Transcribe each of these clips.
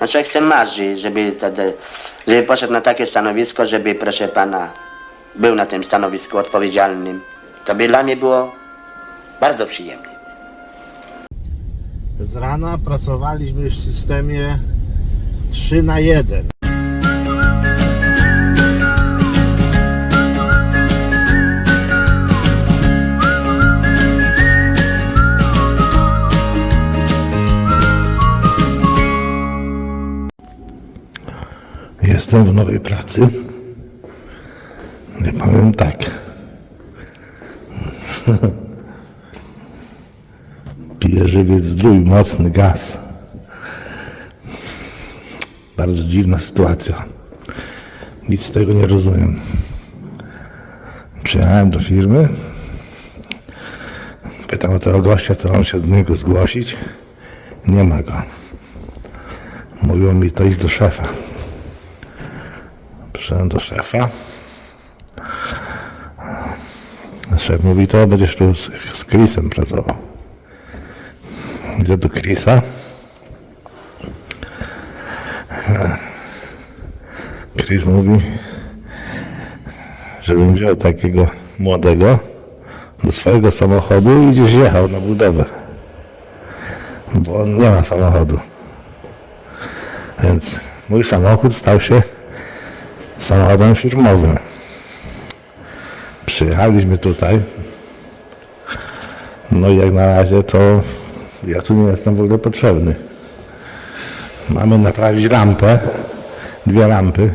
No człowiek se marzy, żeby, żeby poszedł na takie stanowisko, żeby, proszę pana, był na tym stanowisku odpowiedzialnym. To by dla mnie było bardzo przyjemnie. Z rana pracowaliśmy w systemie 3 na 1. Jestem w nowej pracy. Nie powiem tak. Pije żywiec zdrój, mocny gaz. Bardzo dziwna sytuacja. Nic z tego nie rozumiem. Przyjechałem do firmy. Pytam o tego gościa, to on się do niego zgłosić. Nie ma go. Mówią mi to iść do szefa. Przyszedłem do szefa. Szef mówi, to będziesz tu z, z Chrisem pracował. Idę do Chrisa. Chris mówi, żebym wziął takiego młodego do swojego samochodu i gdzieś jechał na budowę. Bo on nie ma samochodu. Więc mój samochód stał się samochodem firmowym. Przyjechaliśmy tutaj. No i jak na razie to ja tu nie jestem w ogóle potrzebny. Mamy naprawić lampę, dwie lampy,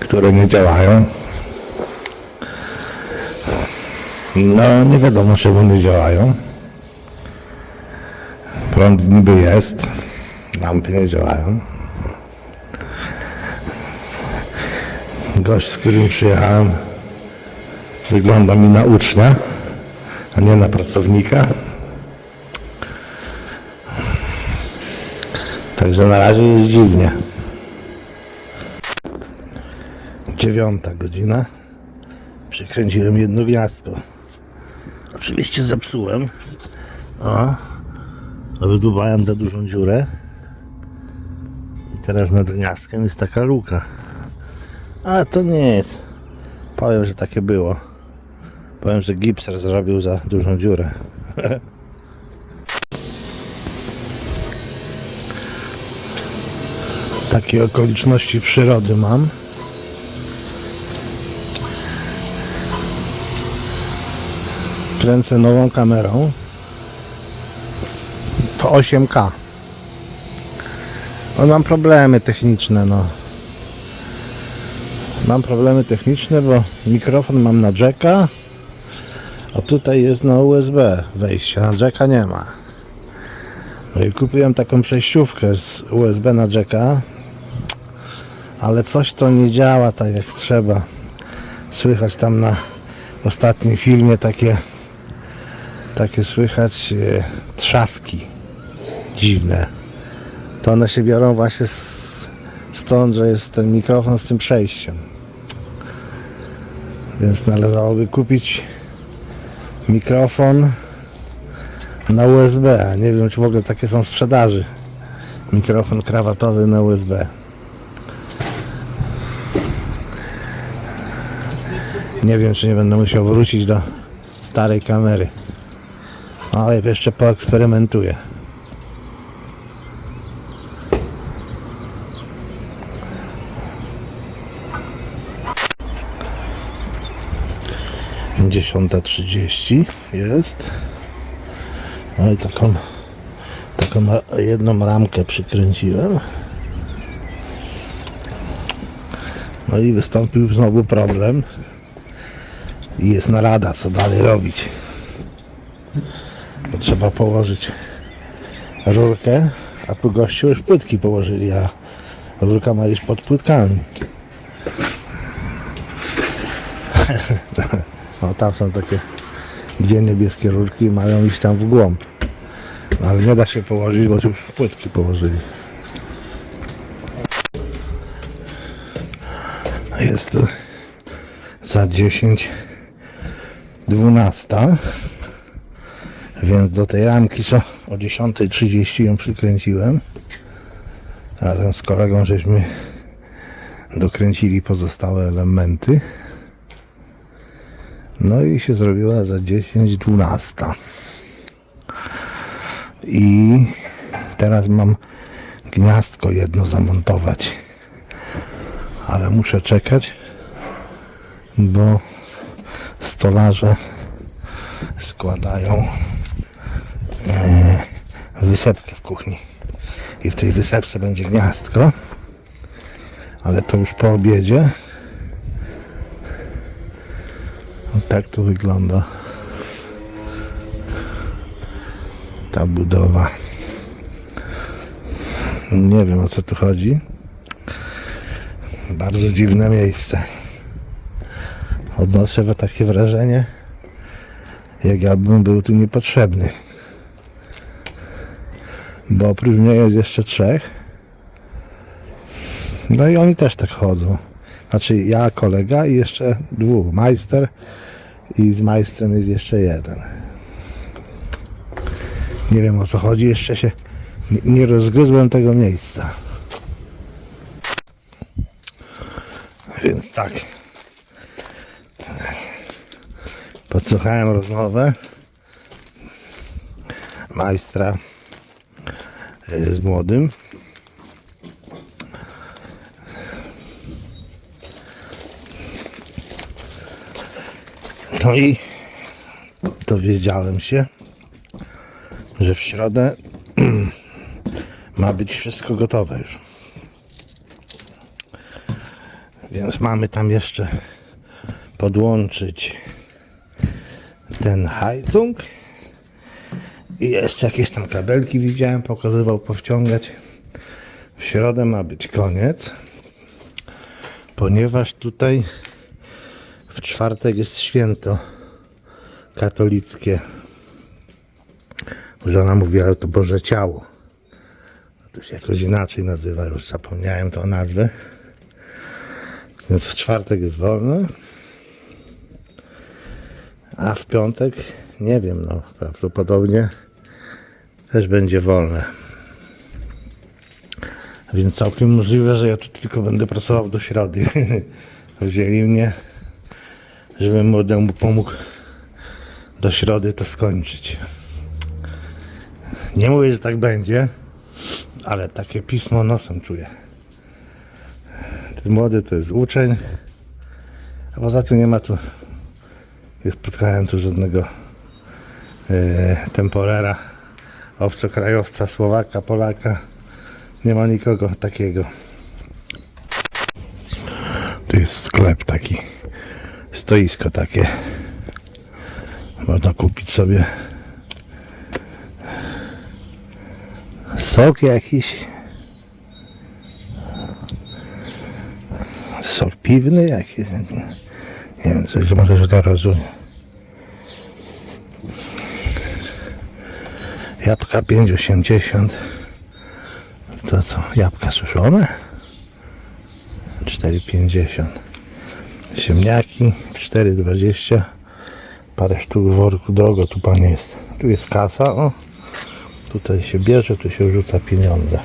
które nie działają. No nie wiadomo czemu nie działają. Prąd niby jest, lampy nie działają. Gość, z którym przyjechałem, wygląda mi na ucznia, a nie na pracownika. Także na razie jest dziwnie. Dziewiąta godzina. Przykręciłem jedno gniazdko. Oczywiście zepsułem. O, wydubałem tę dużą dziurę. I teraz nad gniazdkiem jest taka luka. Ale to nie jest. Powiem, że takie było. Powiem, że gipser zrobił za dużą dziurę. Takie okoliczności przyrody mam. Kręcę nową kamerą. Po 8K. No, mam problemy techniczne, no. Mam problemy techniczne, bo mikrofon mam na jacka, a tutaj jest na USB wejście, na jacka nie ma. No i kupiłem taką przejściówkę z USB na jacka, ale coś to nie działa tak jak trzeba. Słychać tam na ostatnim filmie takie takie słychać e, trzaski dziwne. To one się biorą właśnie z, stąd, że jest ten mikrofon z tym przejściem. Więc należałoby kupić mikrofon na USB. a Nie wiem, czy w ogóle takie są sprzedaży. Mikrofon krawatowy na USB. Nie wiem, czy nie będę musiał wrócić do starej kamery. No, Ale jeszcze poeksperymentuję. Dziesiąta trzydzieści jest. No i taką, taką jedną ramkę przykręciłem. No i wystąpił znowu problem. I jest narada, co dalej robić. Bo trzeba położyć rurkę, a tu gościu już płytki położyli, a rurka ma iść pod płytkami. Tam są takie dwie niebieskie rurki mają iść tam w głąb. No, ale nie da się położyć, bo już płytki położyli. Jest to za 10 12 więc do tej ramki co o 10.30 ją przykręciłem Razem z kolegą żeśmy dokręcili pozostałe elementy. No i się zrobiła za 10-12. I teraz mam gniazdko jedno zamontować. Ale muszę czekać, bo stolarze składają e, wysepkę w kuchni. I w tej wysepce będzie gniazdko. Ale to już po obiedzie. O, tak to wygląda. Ta budowa. Nie wiem o co tu chodzi. Bardzo dziwne miejsce. Odnoszę takie wrażenie, jak ja bym był tu niepotrzebny. Bo oprócz mnie jest jeszcze trzech. No i oni też tak chodzą. Znaczy ja, kolega i jeszcze dwóch. Majster i z majstrem jest jeszcze jeden. Nie wiem o co chodzi, jeszcze się nie, rozgryzłem tego miejsca. Więc tak. Podsłuchałem rozmowę majstra e, z młodym. No i dowiedziałem się, że w środę ma być wszystko gotowe już. Więc mamy tam jeszcze podłączyć ten hajcung i jeszcze jakieś tam kabelki widziałem, pokazywał powciągać. W środę ma być koniec, ponieważ tutaj czwartek jest święto katolickie. Żona mówi, ale to Boże Ciało. To się jakoś inaczej nazywa, już zapomniałem tą nazwę. Więc w czwartek jest wolne. A w piątek nie wiem, no prawdopodobnie też będzie wolne. Więc całkiem możliwe, że ja tu tylko będę pracował do środy. Wzięli mnie, żebym młodemu pomógł do środy to skończyć. Nie mówię, że tak będzie, ale takie pismo nosem czuję. Ten młody to jest uczeń, a poza tym nie ma tu, nie spotkałem tu żadnego e, temporera, obcokrajowca, Słowaka, Polaka. Nie ma nikogo takiego. Tu jest sklep taki, stoisko takie. Można kupić sobie sok jakiś. Sok piwny jakiś. Nie wiem, coś może źle rozumiem. Jabłka 5,80. To co? Jabłka suszone? 4,50. Ziemniaki 4,20. Parę sztuk worku. Drogo tu panie jest. Tu jest kasa. O. Tutaj się bierze, tu się rzuca pieniądze.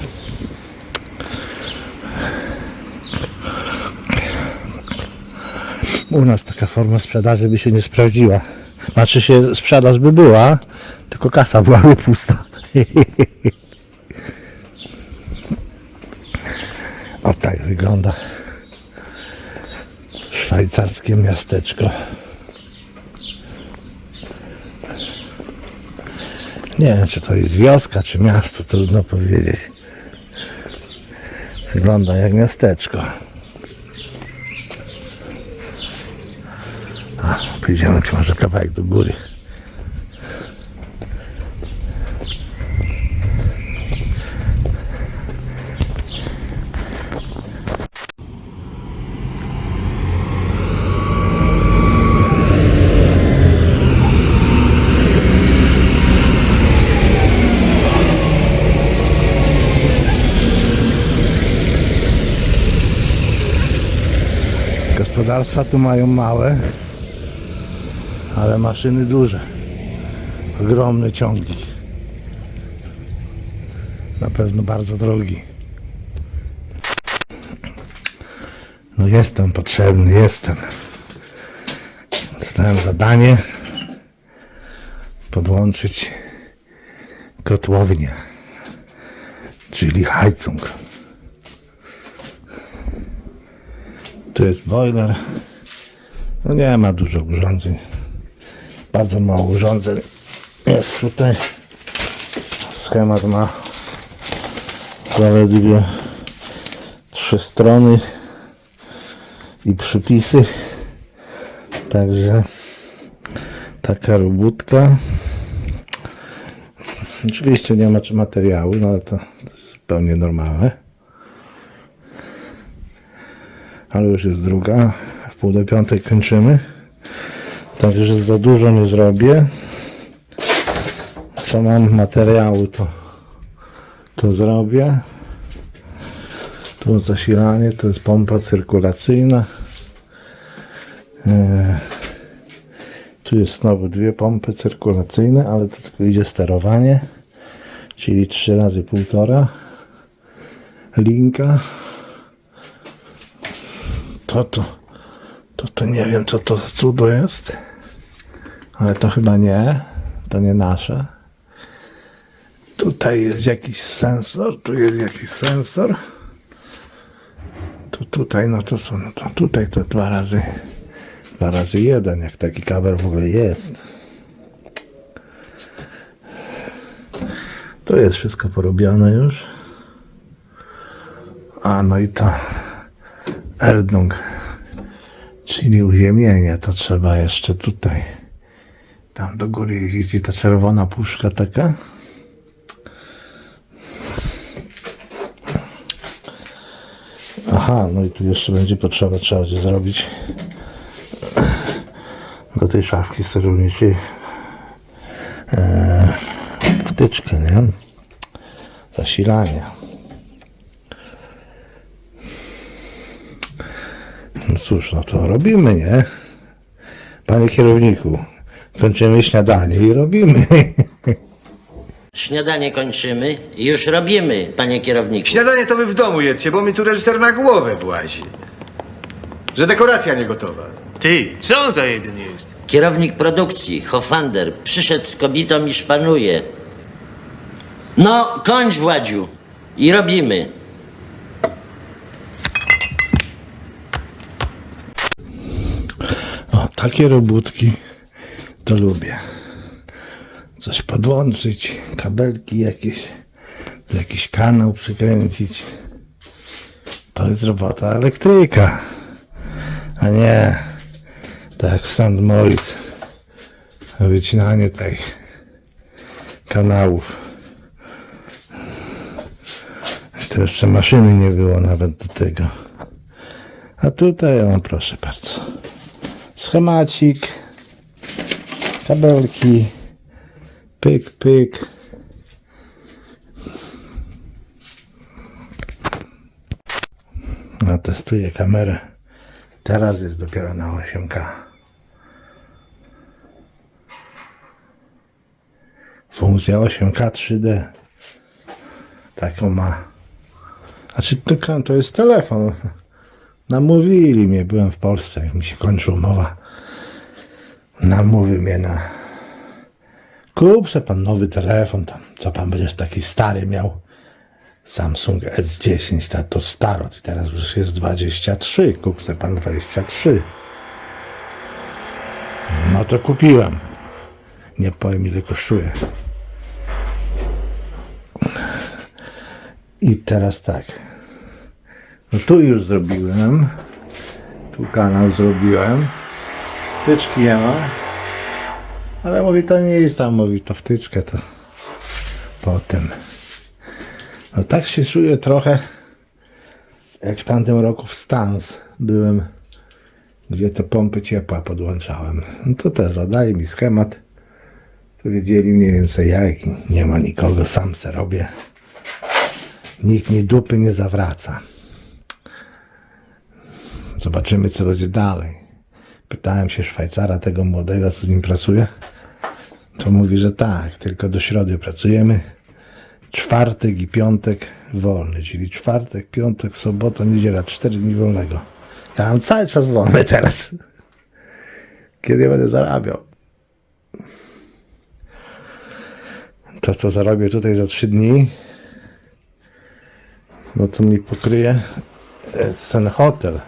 U nas taka forma sprzedaży by się nie sprawdziła. Znaczy się sprzedaż by była, tylko kasa byłaby pusta. o tak wygląda szwajcarskie miasteczko. Nie wiem, czy to jest wioska, czy miasto, trudno powiedzieć. Wygląda jak miasteczko. A, pójdziemy może kawałek do góry. gospodarstwa tu mają małe, ale maszyny duże. Ogromny ciągnik. Na pewno bardzo drogi. No jestem potrzebny, jestem. Dostałem zadanie podłączyć kotłownię, czyli Heizung. Tu jest boiler. No nie ma dużo urządzeń. Bardzo mało urządzeń jest tutaj. Schemat ma zaledwie trzy strony i przypisy. Także taka robótka. Oczywiście nie ma czy materiału, no ale to, to jest zupełnie normalne. Ale już jest druga. W pół do piątej kończymy. Także za dużo nie zrobię. Co mam materiału, to, to zrobię. Tu zasilanie, to jest pompa cyrkulacyjna. E, Tu jest znowu dwie pompy cyrkulacyjne, ale to tylko idzie sterowanie, czyli 3 razy półtora linka. To to, to to nie wiem co to cudo jest, ale to chyba nie, to nie nasze. Tutaj jest jakiś sensor, tu jest jakiś sensor. Tu, tutaj, no to co, no to tutaj to dwa razy, dwa razy jeden, jak taki kabel w ogóle jest. To jest wszystko porobione już. A no i to Erdung, czyli uziemienie, to trzeba jeszcze tutaj. Tam do góry jeździ ta czerwona puszka taka. Aha, no i tu jeszcze będzie potrzeba, trzeba będzie zrobić do tej szafki sterowniczej e, wtyczkę, nie? Zasilanie. Cóż, no to robimy, nie? Panie kierowniku, kończymy śniadanie i robimy. Śniadanie kończymy i już robimy, panie kierowniku. Śniadanie to wy w domu jedzcie, bo mi tu reżyser na głowę włazi. Że dekoracja nie gotowa. Ty, co on za jeden jest? Kierownik produkcji, Hofander, przyszedł z kobietą i szpanuje. No, kończ Władziu i robimy. Takie robótki to lubię. Coś podłączyć, kabelki jakieś, jakiś kanał przykręcić. To jest robota elektryka. A nie tak jak St. Moritz. Wycinanie tych kanałów. To jeszcze maszyny nie było nawet do tego. A tutaj, o proszę bardzo schemacik, kabelki, pyk, pyk. No, testuję kamerę. Teraz jest dopiero na 8K. Funkcja 8K 3D. Taką ma. A czy to, to jest telefon? Namówili mnie, byłem w Polsce, jak mi się kończy umowa. Namówił mnie na. Kup pan nowy telefon tam. Co pan będziesz taki stary miał? Samsung S10, ta to starot. Teraz już jest 23. Kup pan 23. No to kupiłem. Nie powiem ile kosztuje. I teraz tak. No tu już zrobiłem. Tu kanał zrobiłem. Wtyczki nie ma. Ale mówi to nie jest tam, mówi to wtyczkę to potem. No tak się czuję trochę jak w tamtym roku w Stans byłem, gdzie te pompy ciepła podłączałem. No to też dodali mi schemat. Powiedzieli mniej więcej jak nie ma nikogo, sam se robię. Nikt mi dupy nie zawraca. Zobaczymy, co będzie dalej. Pytałem się Szwajcara, tego młodego, co z nim pracuje. To mówi, że tak, tylko do środy pracujemy. Czwartek i piątek wolny, czyli czwartek, piątek, sobota, niedziela, cztery dni wolnego. Ja mam cały czas wolny teraz. Kiedy ja będę zarabiał? To, co zarobię tutaj za 3 dni, no to mi pokryje e, ten hotel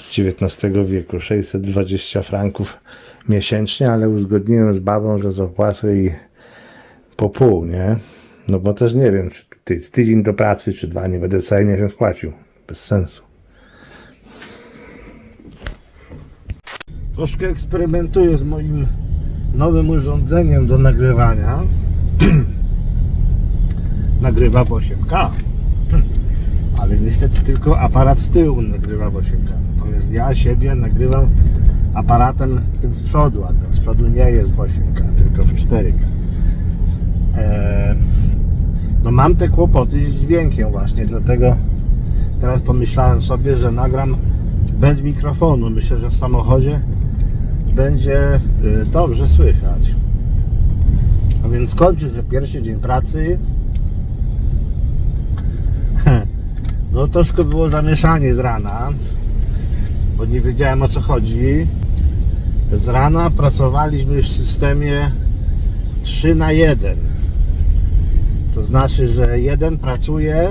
z XIX wieku, 620 franków miesięcznie, ale uzgodniłem z babą, że zapłacę jej po pół, nie? No bo też nie wiem, czy ty, tydzień do pracy, czy dwa, nie będę cały miesiąc płacił. Bez sensu. Troszkę eksperymentuję z moim nowym urządzeniem do nagrywania. Nagrywa w 8K. Ale niestety tylko aparat z tyłu nagrywa w 8K. Natomiast ja siebie nagrywam aparatem tym z przodu, a ten z przodu nie jest w 8K, tylko w 4K. Eee, no mam te kłopoty z dźwiękiem właśnie, dlatego teraz pomyślałem sobie, że nagram bez mikrofonu. Myślę, że w samochodzie będzie y, dobrze słychać. A więc kończy, że pierwszy dzień pracy no troszkę było zamieszanie z rana, bo nie wiedziałem o co chodzi. Z rana pracowaliśmy w systemie 3 na 1. To znaczy, że jeden pracuje,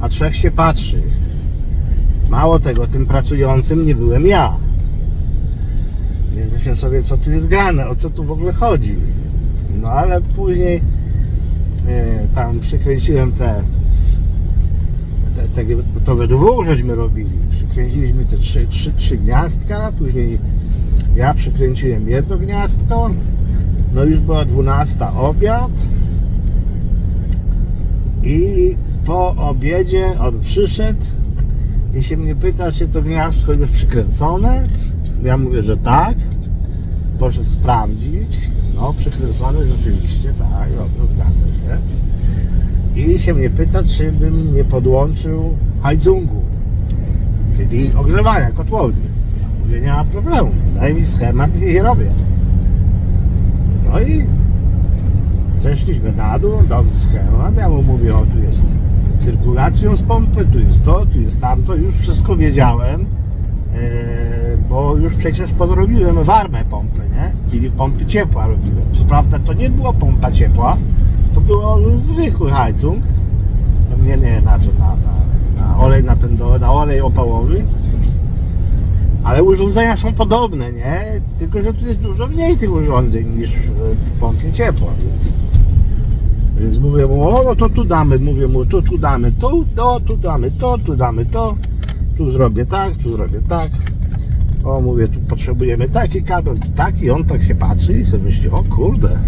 a trzech się patrzy. Mało tego, tym pracującym nie byłem ja. Więc myślę sobie, co tu jest grane, o co tu w ogóle chodzi. No ale później e, tam przykręciłem te, te to we dwóch żeśmy robili. Przykręciliśmy te trzy, trzy, trzy gniazdka, później ja przykręciłem jedno gniazdko. No już była 12 obiad. I po obiedzie on przyszedł i się mnie pyta, czy to gniazdko już przykręcone. Ja mówię, że tak. Proszę sprawdzić. No, przykręcone rzeczywiście, tak, dobrze, zgadza się. I się mnie pyta, czy bym nie podłączył hajdzungu, czyli ogrzewania kotłowni. Ja mówię, nie ma problemu, daj mi schemat i robię. No i zeszliśmy na dół, dał mi schemat, ja mu mówię, o tu jest cyrkulacją z pompy, tu jest to, tu jest tamto, już wszystko wiedziałem, e, bo już przecież podrobiłem warmę pompy, nie? Czyli pompy ciepła robiłem. Co prawda to nie była pompa ciepła, to było zwykły hajcung, nie, nie na na, na, na olej napędowy, na olej opałowy, ale urządzenia są podobne, nie? Tylko, że tu jest dużo mniej tych urządzeń niż w pompie ciepła, więc... Więc mówię mu, o no to tu damy, mówię mu, tu, tu damy to, to, tu damy to, tu damy to, tu zrobię tak, tu zrobię tak. O, mówię, tu potrzebujemy taki kabel, tu taki, on tak się patrzy i sobie myśli, o kurde.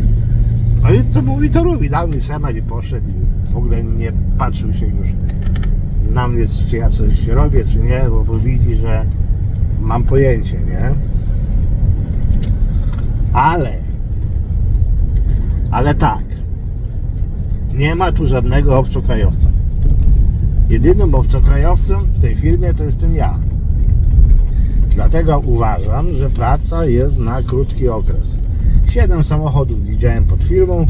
No i to mówi, to robi, dał mi schemat i poszedł i w ogóle nie patrzył się już na mnie, czy ja coś robię, czy nie, bo, bo widzi, że mam pojęcie, nie? Ale, ale tak, nie ma tu żadnego obcokrajowca. Jedynym obcokrajowcem w tej firmie to jestem ja. Dlatego uważam, że praca jest na krótki okres. Siedem samochodów widziałem pod firmą,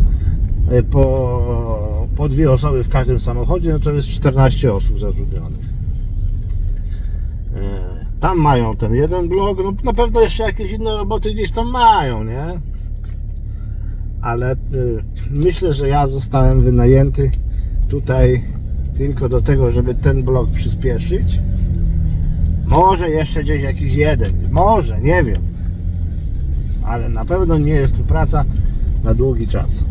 e, po, po dwie osoby w każdym samochodzie, no to jest 14 osób zatrudnionych. E, Tam mają ten jeden blok, no na pewno jeszcze jakieś inne roboty gdzieś tam mają, nie? ale y, myślę, że ja zostałem wynajęty tutaj tylko do tego, żeby ten blok przyspieszyć. Może jeszcze gdzieś jakiś jeden, może, nie wiem. Ale na pewno nie jest to praca na długi czas.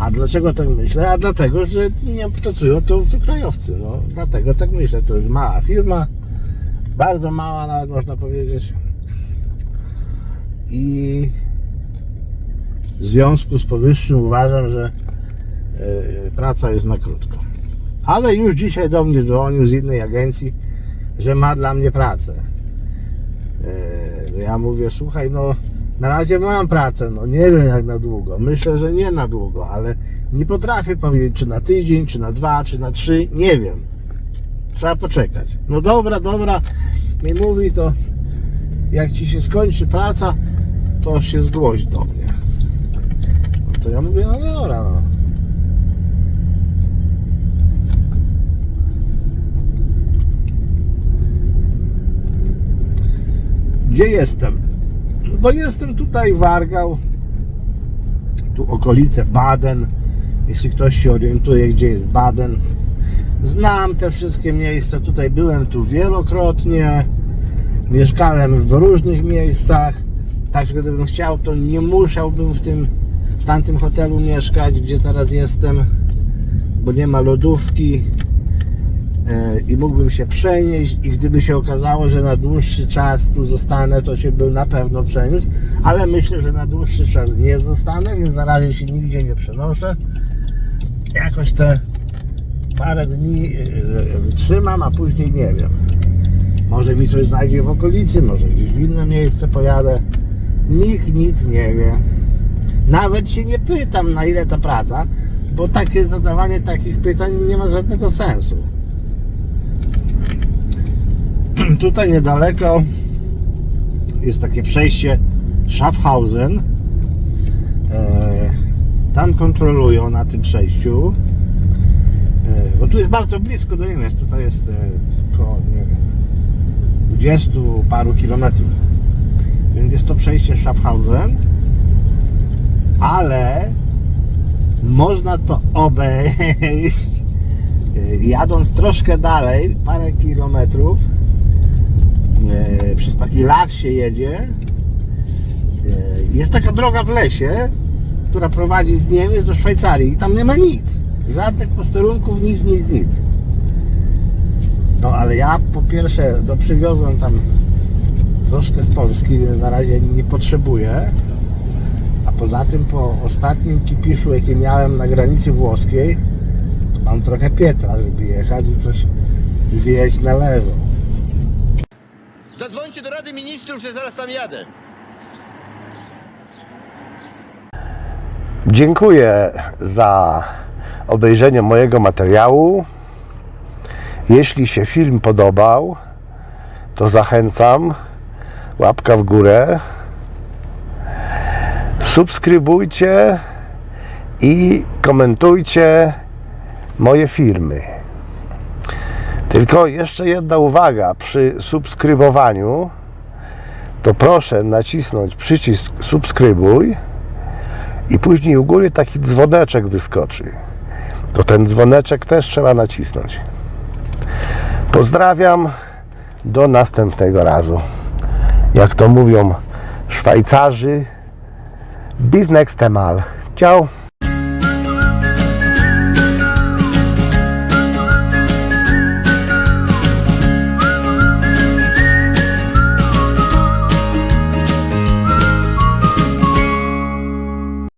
A dlaczego tak myślę? A dlatego, że nie pracują to krajowcy. No, dlatego tak myślę. To jest mała firma, bardzo mała nawet można powiedzieć. I w związku z powyższym uważam, że e, praca jest na krótko. Ale już dzisiaj do mnie dzwonił z innej agencji, że ma dla mnie pracę. E, Ja mówię, słuchaj, no na razie mam pracę, no nie wiem jak na długo. Myślę, że nie na długo, ale nie potrafię powiedzieć, czy na tydzień, czy na dwa, czy na trzy, nie wiem. Trzeba poczekać. No dobra, dobra, mi mówi to, jak ci się skończy praca, to się zgłoś do mnie. No to ja mówię, no dobra, no. Gdzie jestem? No jestem tutaj Wargał, tu okolice Baden. Jeśli ktoś się orientuje, gdzie jest Baden, znam te wszystkie miejsca. Tutaj byłem tu wielokrotnie. Mieszkałem w różnych miejscach. Także gdybym chciał, to nie musiałbym w tym w tamtym hotelu mieszkać, gdzie teraz jestem, bo nie ma lodówki i mógłbym się przenieść i gdyby się okazało, że na dłuższy czas tu zostanę, to się bym na pewno przeniósł, ale myślę, że na dłuższy czas nie zostanę, więc na razie się nigdzie nie przenoszę. Jakoś te parę dni e, wytrzymam, a później nie wiem. Może mi coś znajdzie w okolicy, może gdzieś w inne miejsce pojadę. Nikt nic nie wie. Nawet się nie pytam, na ile ta praca, bo takie zadawanie takich pytań nie ma żadnego sensu. Tutaj niedaleko jest takie przejście Schaffhausen. E, Tam kontrolują na tym przejściu. E, Bo tu jest bardzo blisko do Niemiec. Tutaj jest e, około, nie wiem, 20 paru kilometrów. Więc jest to przejście Schaffhausen ale można to obejść e, jadąc troszkę dalej, parę kilometrów. Przez taki las się jedzie. E, Jest taka droga w lesie, która prowadzi z Niemiec do Szwajcarii i tam nie ma nic. Żadnych posterunków, nic, nic, nic. No ale ja po pierwsze no, przywiozłem tam troszkę z Polski, na razie nie potrzebuję. A poza tym po ostatnim kipiszu, jaki miałem na granicy włoskiej, mam trochę Pietra, żeby jechać i coś wieść na lewo. Zadzwońcie do Rady Ministrów, że zaraz tam jadę. Dziękuję za obejrzenie mojego materiału. Jeśli się film podobał, to zachęcam. Łapka w górę. Subskrybujcie i komentujcie moje filmy. Tylko jeszcze jedna uwaga przy subskrybowaniu to proszę nacisnąć przycisk subskrybuj i później u góry taki dzwoneczek wyskoczy. To ten dzwoneczek też trzeba nacisnąć. Pozdrawiam. Do następnego razu. Jak to mówią Szwajcarzy, bis nächste Mal. Ciao.